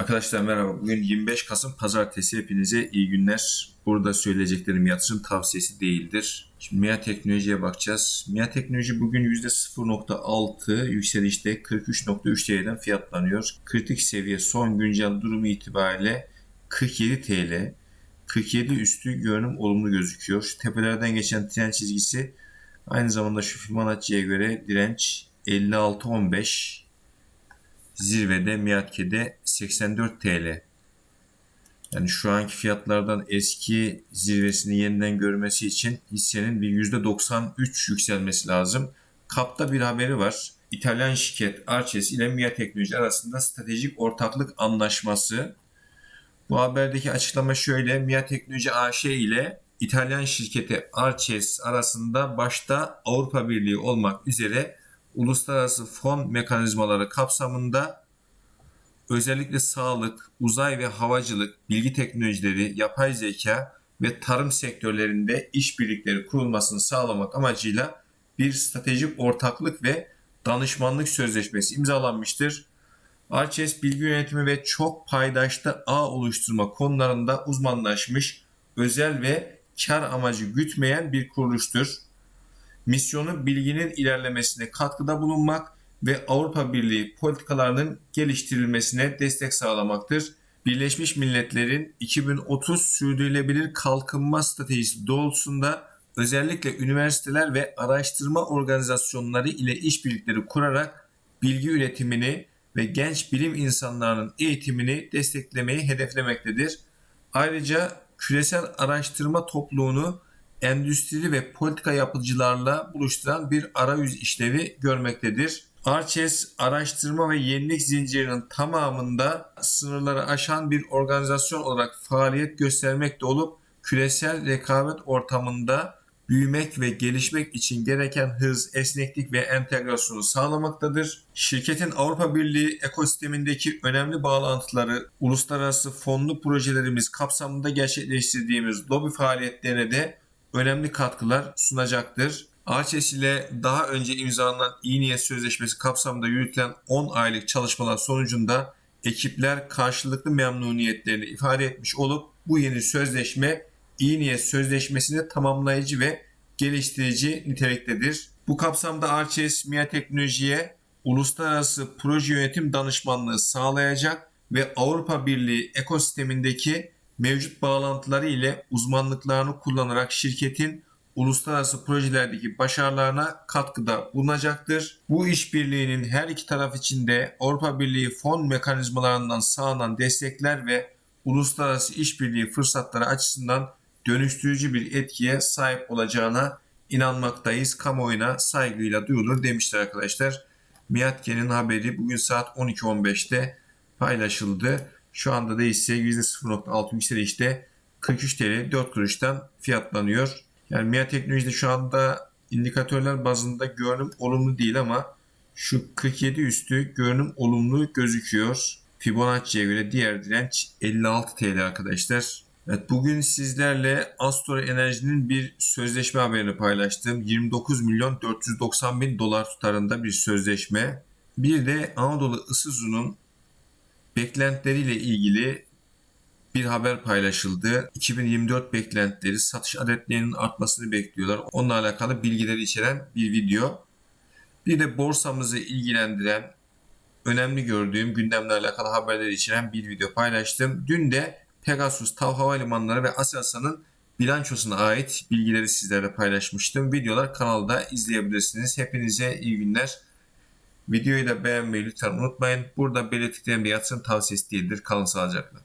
Arkadaşlar merhaba. Bugün 25 Kasım Pazartesi. Hepinize iyi günler. Burada söyleyeceklerim yatırım tavsiyesi değildir. Şimdi MIA Teknoloji'ye bakacağız. MIA Teknoloji bugün %0.6 yükselişte 43.3 TL'den fiyatlanıyor. Kritik seviye son güncel durumu itibariyle 47 TL. 47 üstü görünüm olumlu gözüküyor. Tepelerden geçen tren çizgisi aynı zamanda şu Fibonacci'ye göre direnç 56.15 zirvede Miyatke'de 84 TL. Yani şu anki fiyatlardan eski zirvesini yeniden görmesi için hissenin bir %93 yükselmesi lazım. Kapta bir haberi var. İtalyan şirket Arces ile Mia Teknoloji arasında stratejik ortaklık anlaşması. Bu haberdeki açıklama şöyle. Mia Teknoloji AŞ ile İtalyan şirketi Arces arasında başta Avrupa Birliği olmak üzere uluslararası fon mekanizmaları kapsamında özellikle sağlık, uzay ve havacılık, bilgi teknolojileri, yapay zeka ve tarım sektörlerinde işbirlikleri kurulmasını sağlamak amacıyla bir stratejik ortaklık ve danışmanlık sözleşmesi imzalanmıştır. Arches bilgi yönetimi ve çok paydaşlı ağ oluşturma konularında uzmanlaşmış, özel ve kar amacı gütmeyen bir kuruluştur. Misyonu bilginin ilerlemesine katkıda bulunmak ve Avrupa Birliği politikalarının geliştirilmesine destek sağlamaktır. Birleşmiş Milletler'in 2030 sürdürülebilir kalkınma stratejisi doğrultusunda özellikle üniversiteler ve araştırma organizasyonları ile işbirlikleri kurarak bilgi üretimini ve genç bilim insanlarının eğitimini desteklemeyi hedeflemektedir. Ayrıca küresel araştırma topluluğunu endüstri ve politika yapıcılarla buluşturan bir arayüz işlevi görmektedir. Arches araştırma ve yenilik zincirinin tamamında sınırları aşan bir organizasyon olarak faaliyet göstermekte olup küresel rekabet ortamında büyümek ve gelişmek için gereken hız, esneklik ve entegrasyonu sağlamaktadır. Şirketin Avrupa Birliği ekosistemindeki önemli bağlantıları uluslararası fonlu projelerimiz kapsamında gerçekleştirdiğimiz lobi faaliyetlerine de önemli katkılar sunacaktır. Arches ile daha önce imzalanan iyi niyet sözleşmesi kapsamında yürütülen 10 aylık çalışmalar sonucunda ekipler karşılıklı memnuniyetlerini ifade etmiş olup bu yeni sözleşme iyi niyet sözleşmesini tamamlayıcı ve geliştirici niteliktedir. Bu kapsamda Arches MIA Teknoloji'ye uluslararası proje yönetim danışmanlığı sağlayacak ve Avrupa Birliği ekosistemindeki mevcut bağlantıları ile uzmanlıklarını kullanarak şirketin uluslararası projelerdeki başarılarına katkıda bulunacaktır. Bu işbirliğinin her iki taraf için de Avrupa Birliği fon mekanizmalarından sağlanan destekler ve uluslararası işbirliği fırsatları açısından dönüştürücü bir etkiye sahip olacağına inanmaktayız. Kamuoyuna saygıyla duyulur demişler arkadaşlar. Miyatke'nin haberi bugün saat 12.15'te paylaşıldı. Şu anda da ise %0.6 yükselişte 43 TL 4 kuruştan fiyatlanıyor. Yani MIA teknolojide şu anda indikatörler bazında görünüm olumlu değil ama şu 47 üstü görünüm olumlu gözüküyor. Fibonacci'ye göre diğer direnç 56 TL arkadaşlar. Evet, bugün sizlerle Astor Enerji'nin bir sözleşme haberini paylaştım. 29 milyon 490 bin dolar tutarında bir sözleşme. Bir de Anadolu Isızu'nun beklentileriyle ilgili bir haber paylaşıldı. 2024 beklentileri satış adetlerinin artmasını bekliyorlar. Onunla alakalı bilgileri içeren bir video. Bir de borsamızı ilgilendiren, önemli gördüğüm gündemle alakalı haberleri içeren bir video paylaştım. Dün de Pegasus, TAV Havalimanları ve Aselsan'ın bilançosuna ait bilgileri sizlerle paylaşmıştım. Videolar kanalda izleyebilirsiniz. Hepinize iyi günler. Videoyu da beğenmeyi lütfen unutmayın. Burada belirttiklerim de yatırım tavsiyesi değildir. Kalın sağlıcakla.